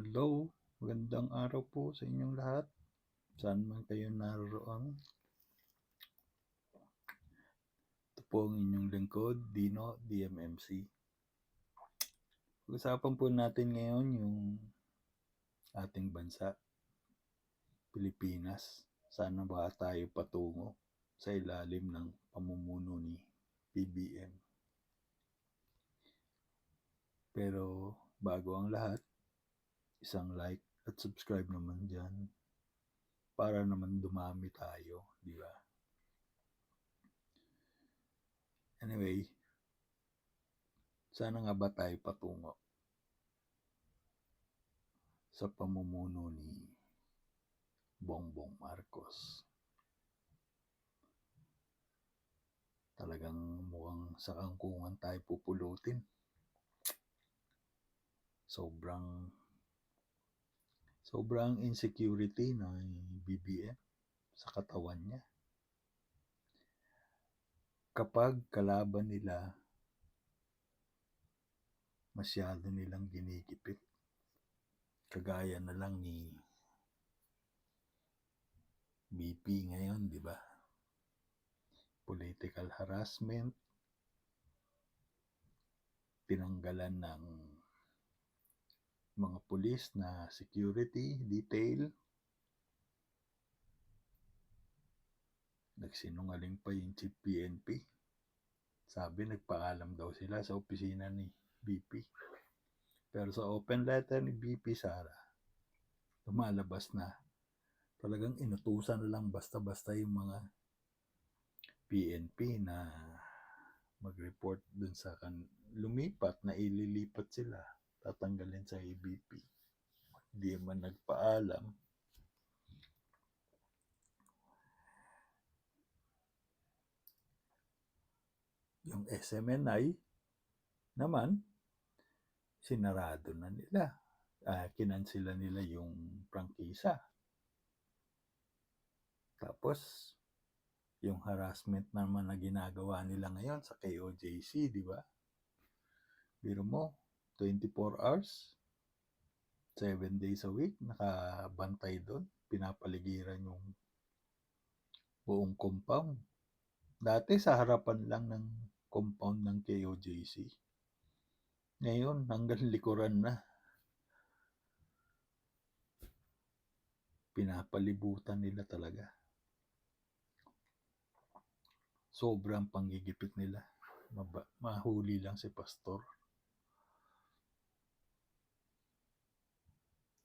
Hello, magandang araw po sa inyong lahat. Saan man kayo naroon. Ito po ang inyong lingkod, Dino, DMMC. Pag-usapan po natin ngayon yung ating bansa, Pilipinas. Sana ba tayo patungo sa ilalim ng pamumuno ni PBM. Pero bago ang lahat, isang like at subscribe naman dyan para naman dumami tayo, di ba? Anyway, sana nga ba tayo patungo sa pamumuno ni Bongbong Marcos? Talagang mukhang sa kangkungan tayo pupulutin. Sobrang sobrang insecurity ng BBM sa katawan niya. Kapag kalaban nila, masyado nilang ginigipit. Kagaya na lang ni BP ngayon, di ba? Political harassment, tinanggalan ng mga pulis na security detail. Nagsinungaling pa yung chief PNP. Sabi nagpaalam daw sila sa opisina ni BP. Pero sa open letter ni BP Sara, lumalabas na talagang inutusan na lang basta-basta yung mga PNP na mag-report dun sa kan lumipat na ililipat sila tatanggalin sa ABP hindi man nagpaalam. Yung SMNI naman sinarado na nila. Uh, kinansila nila yung prangkisa. Tapos yung harassment naman na ginagawa nila ngayon sa KOJC, di ba? Biro mo, 24 hours, 7 days a week, nakabantay doon, pinapaligiran yung buong compound. Dati sa harapan lang ng compound ng KOJC. Ngayon, hanggang likuran na. Pinapalibutan nila talaga sobrang panggigipit nila. Mahuli lang si pastor.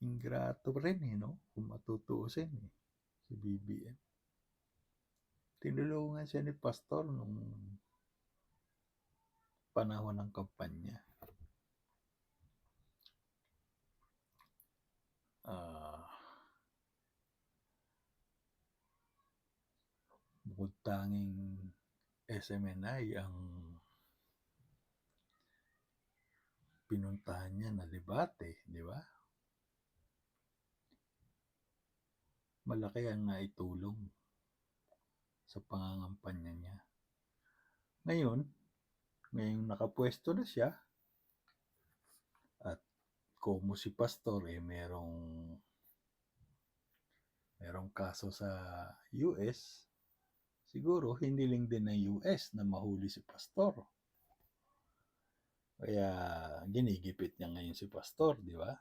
Ingrato rin eh, no? Kung matutuusin eh, si BBM. Tinulungan siya ni pastor nung panahon ng kampanya. Ah, bukod tanging SMNI ang pinuntahan niya na debate, di ba? Malaki ang naitulong sa pangangampanya niya. Ngayon, ngayong nakapwesto na siya, at como si Pastor eh merong merong kaso sa US, siguro hindi lang din ng US na mahuli si Pastor. Kaya ginigipit niya ngayon si Pastor, di ba?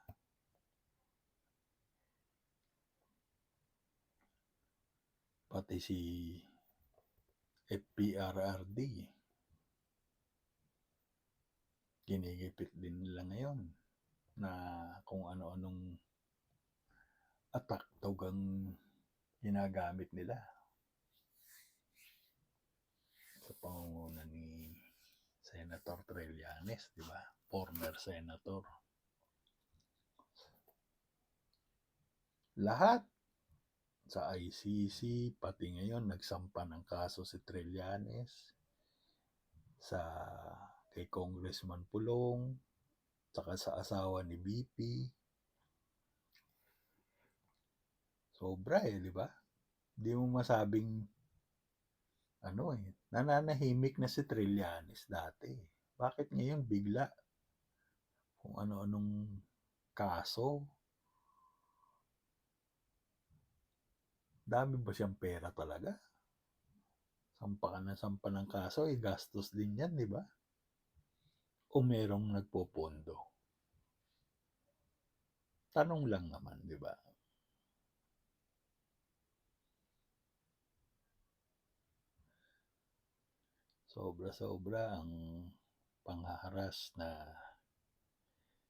Pati si FPRRD. Ginigipit din nila ngayon na kung ano-anong attack daw ang ginagamit nila sa pangunguna ni Senator Trillanes, di ba? Former senator. Lahat sa ICC, pati ngayon nagsampa ng kaso si Trillanes sa kay Congressman Pulong, saka sa asawa ni BP. Sobra eh, di ba? Hindi mo masabing ano eh, nananahimik na si Trillanes dati. Bakit ngayon bigla kung ano-anong kaso, Dami ba siyang pera talaga? Sampa ka na sampa ng kaso, eh, gastos din yan, di ba? O merong nagpopondo? Tanong lang naman, di ba? Sobra-sobra ang panghaharas na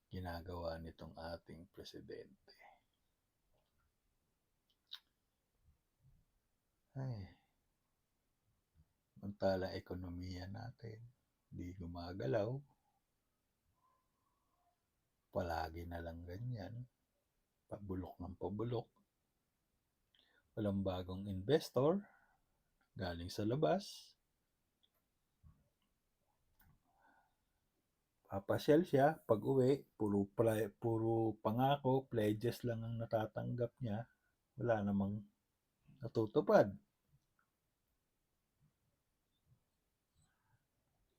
ginagawa nitong ating presidente. Ay, mantala ekonomiya natin, di gumagalaw. Palagi na lang ganyan. Pabulok ng pabulok. Walang bagong investor galing sa labas. Papasyal siya, pag uwi, puro, puro pangako, pledges lang ang natatanggap niya. Wala namang natutupad.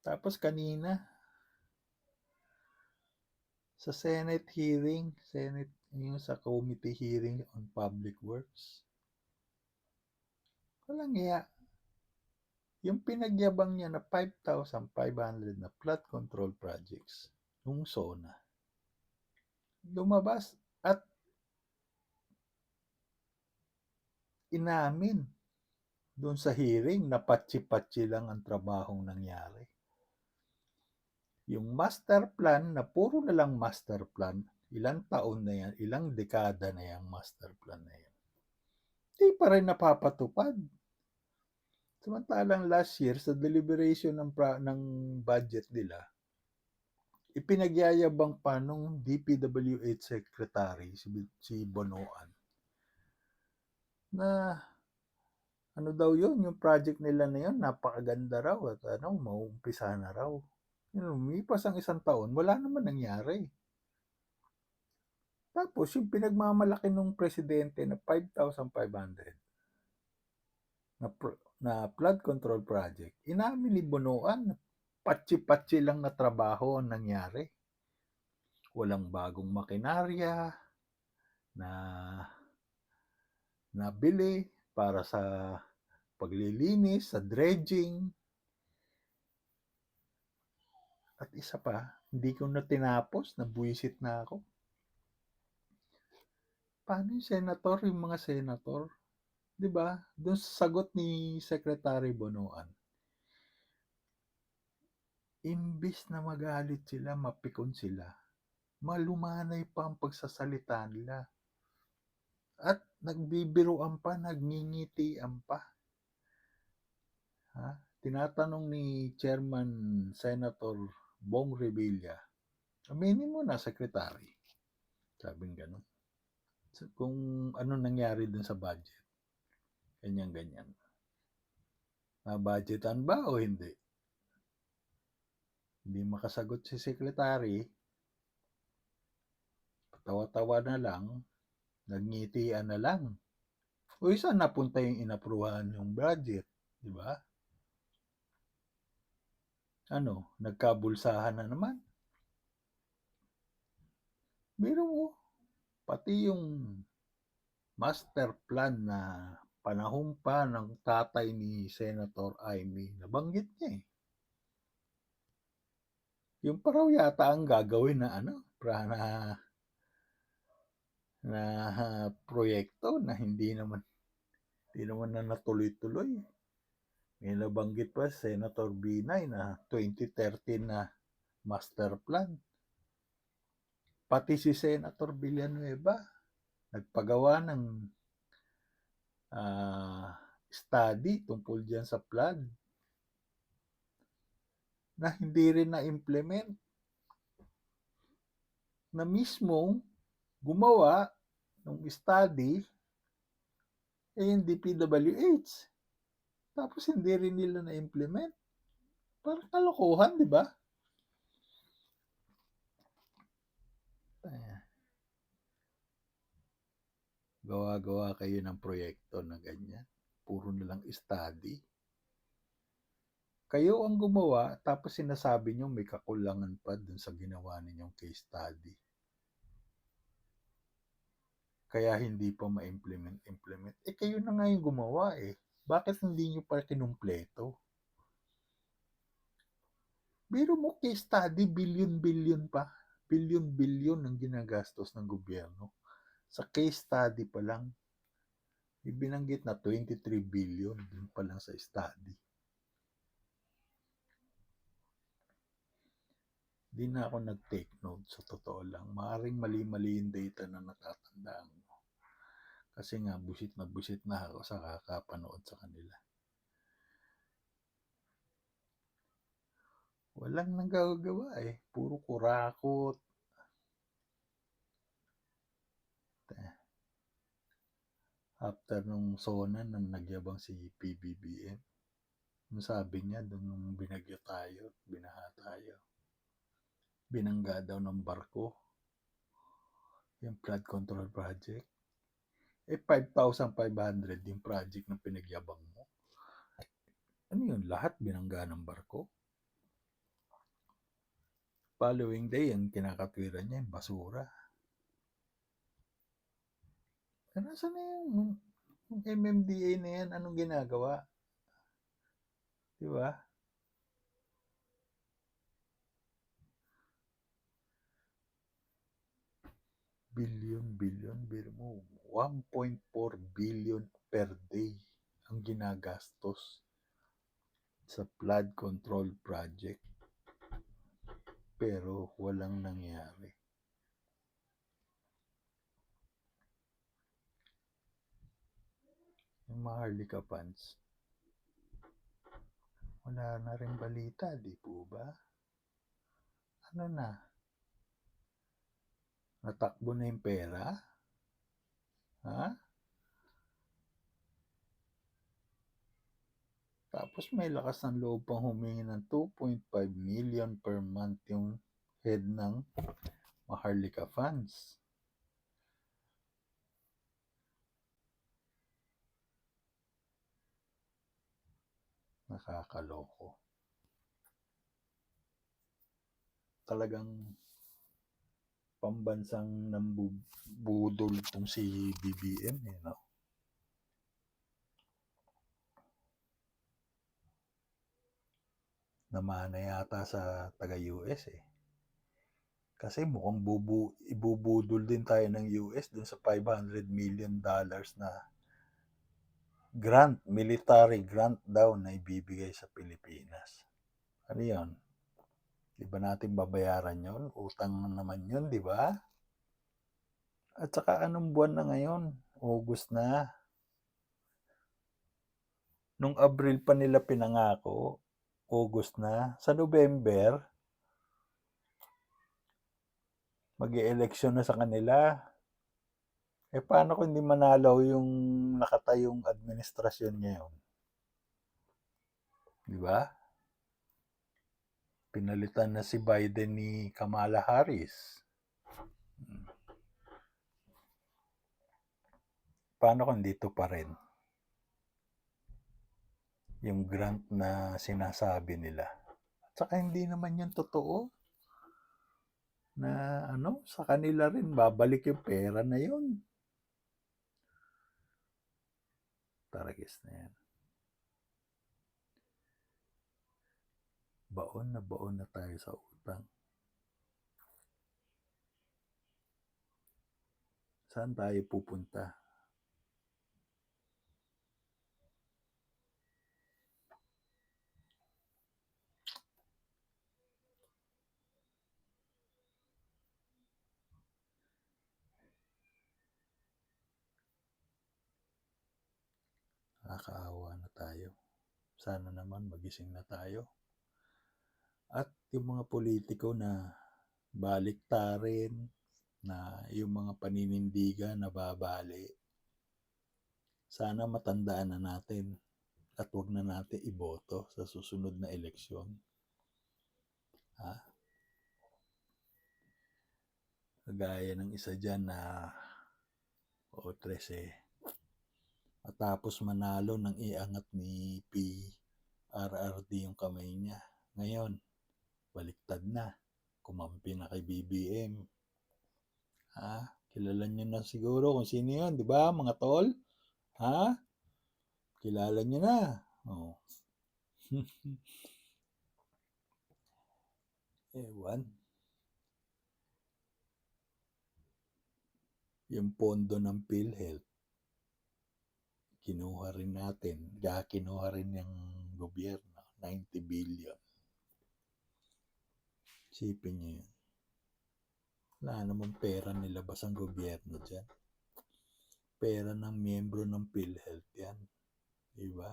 Tapos kanina, sa Senate hearing, Senate, yung sa committee hearing on public works, walang iya. Yung pinagyabang niya na 5,500 na flood control projects, nung SONA, lumabas at inamin doon sa hearing na patsi-patsi lang ang trabahong nangyari. Yung master plan na puro na lang master plan, ilang taon na yan, ilang dekada na yung master plan na yan. Di pa rin napapatupad. Samantalang last year, sa deliberation ng, pra- ng budget nila, ipinagyayabang pa nung DPWH Secretary, si, si Bonoan, na ano daw yun, yung project nila na yun, napakaganda raw at ano, mauumpisa na raw. Lumipas ang isang taon, wala naman nangyari. Tapos, yung pinagmamalaki ng presidente na 5,500 na, pro- na flood control project, inamin ni Bonoan patsi-patsi lang na trabaho ang nangyari. Walang bagong makinarya na nabili para sa paglilinis, sa dredging. At isa pa, hindi ko na tinapos, nabuisit na ako. Paano yung senator, yung mga senator? ba? Doon sa sagot ni Secretary Bonoan, imbis na magalit sila, mapikon sila, malumanay pa ang pagsasalita nila. At nagbibiruan pa, nagngingitian pa. Ha? Tinatanong ni Chairman Senator Bong Revilla, aminin mo na, Secretary. Sabing ganun. Kung ano nangyari dun sa budget. Ganyan-ganyan. Na-budgetan ba o hindi? Hindi makasagot si Secretary. Tawa-tawa na lang. Nagngitian na lang. O saan napunta yung inapruhan yung budget? Di ba? Ano? Nagkabulsahan na naman. Biro mo, pati yung master plan na panahon pa ng tatay ni Senator Amy, nabanggit niya eh. Yung paraw yata ang gagawin na ano, pra na, na proyekto na hindi naman hindi naman na natuloy-tuloy. May nabanggit pa Senator Binay na 2013 na master plan. Pati si Senator Villanueva nagpagawa ng ah, study tungkol dyan sa flood na hindi rin na-implement na mismong gumawa ng study eh yung DPWH. Tapos hindi rin nila na-implement. Parang kalokohan, di ba? Gawa-gawa kayo ng proyekto na ganyan. Puro na lang study. Kayo ang gumawa, tapos sinasabi nyo may kakulangan pa dun sa ginawa ninyong case study. Kaya hindi pa ma-implement, implement. Eh, kayo na nga yung gumawa eh. Bakit hindi nyo pa kinumpleto? Biro mo case study, billion-billion pa. Billion-billion ang ginagastos ng gobyerno. Sa case study pa lang, ibinanggit na 23 billion dun pa lang sa study. Di na ako nag-take note sa totoo lang. Maaring mali-mali yung data na natatandaan mo. Kasi nga, busit na busit na ako sa kakapanood sa kanila. Walang nagagawa eh. Puro kurakot. After nung SONA nang nagyabang si PBBM, ang sabi niya doon nung binagyo tayo, binaha tayo, binangga daw ng barko yung flood control project. Eh, 5,500 yung project na pinagyabang mo. Ano yun? Lahat binangga ng barko? Following day, ang kinakatwiran niya, yung basura. Eh, Nasaan na yung, yung MMDA na yan? Anong ginagawa? Di ba? Billion, billion, billion. 1.4 billion per day ang ginagastos sa flood control project. Pero walang nangyari. Yung mga Harlika fans, wala na rin balita, di po ba? Ano na? Natakbo na yung pera? Ha? Tapos may lakas ng loob pang humingi ng 2.5 million per month yung head ng Maharlika Funds. Nakakaloko. Talagang pambansang nambubudol tong si BBM, eh, no? Namana yata sa taga-US eh. Kasi mukhang bubu, ibubudol din tayo ng US dun sa 500 million dollars na grant, military grant daw na ibibigay sa Pilipinas. Ano yun? Di ba natin babayaran yon? Utang naman yun, di ba? At saka anong buwan na ngayon? August na. Nung Abril pa nila pinangako, August na. Sa November, mag election na sa kanila. Eh paano kung hindi manalaw yung nakatayong administrasyon ngayon? Di ba? Pinalitan na si Biden ni Kamala Harris. Hmm. Paano kung dito pa rin? Yung grant na sinasabi nila. At saka hindi naman yun totoo na ano, sa kanila rin babalik yung pera na yun. Taragis na yan. Baon na baon na tayo sa utang. Saan tayo pupunta? Nakakaawa na tayo. Sana naman magising na tayo. At yung mga politiko na baliktarin, na yung mga paninindigan na babali, sana matandaan na natin at wag na natin iboto sa susunod na eleksyon. Ha? Kagaya ng isa dyan na o 13 matapos manalo ng iangat ni PRRD yung kamay niya. Ngayon, baliktad na. Kumampi na kay BBM. Ha? Kilala niyo na siguro kung sino yun, di ba mga tol? Ha? Kilala niyo na. Oh. Ewan. Yung pondo ng PhilHealth, kinuha rin natin. Kinuha rin ng gobyerno. 90 billion. Sipin niyo yun. Wala namang pera nilabas ang gobyerno dyan. Pera ng miyembro ng PhilHealth yan. Diba?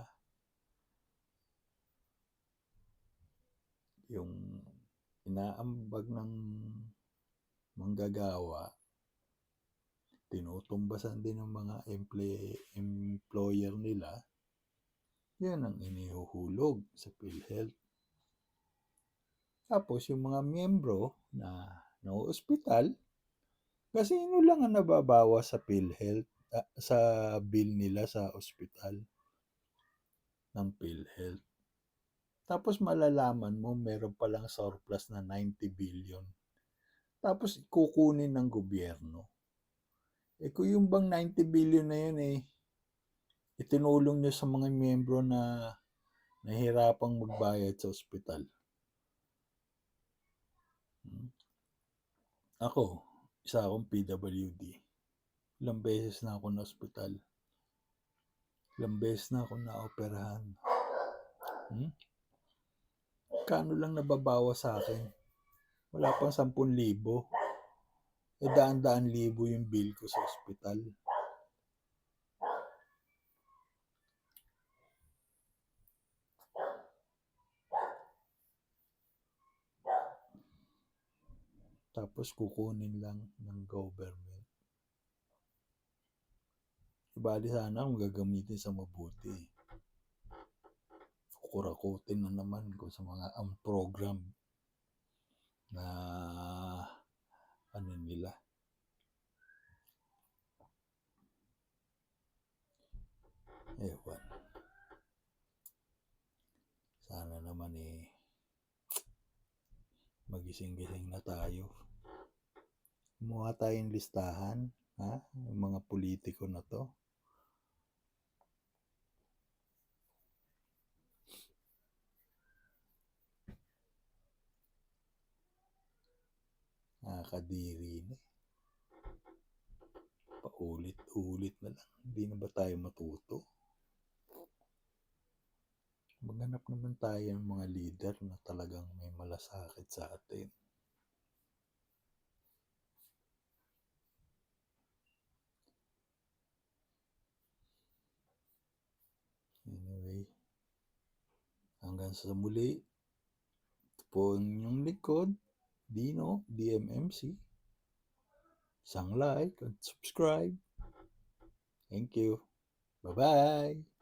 Yung inaambag ng manggagawa, tinutumbasan din ng mga emple- employer nila, yan ang inihuhulog sa PhilHealth. Tapos yung mga miyembro na na-hospital, kasi ano lang ang nababawa sa PhilHealth, ah, sa bill nila sa ospital ng PhilHealth. Tapos malalaman mo meron palang surplus na 90 billion. Tapos kukunin ng gobyerno. Eh kung yung bang 90 billion na yun eh, itinulong nyo sa mga miyembro na nahihirapang magbayad sa ospital. Hmm. Ako, isa akong PWD. Ilang beses na ako na ospital. Ilang beses na ako na-operahan. Hmm? Kano lang nababawa sa akin? Wala pang 10,000. Eh, daan-daan libo yung bill ko sa ospital. Tapos kukunin lang ng government. Ibali sana kung gagamitin sa mabuti. Kukurakutin na naman kung sa mga ang program na ano nila. Ewan. Sana naman eh magising-gising na tayo. Gumawa tayong listahan, ha? Yung mga politiko na to. Nakakadiri na. eh. Paulit-ulit na lang. Hindi na ba tayo matuto? Maghanap naman tayo ng mga leader na talagang may malasakit sa atin. Anyway, hanggang sa muli, ito po ang inyong likod, Dino, DMMC. Isang like at subscribe. Thank you. Bye-bye.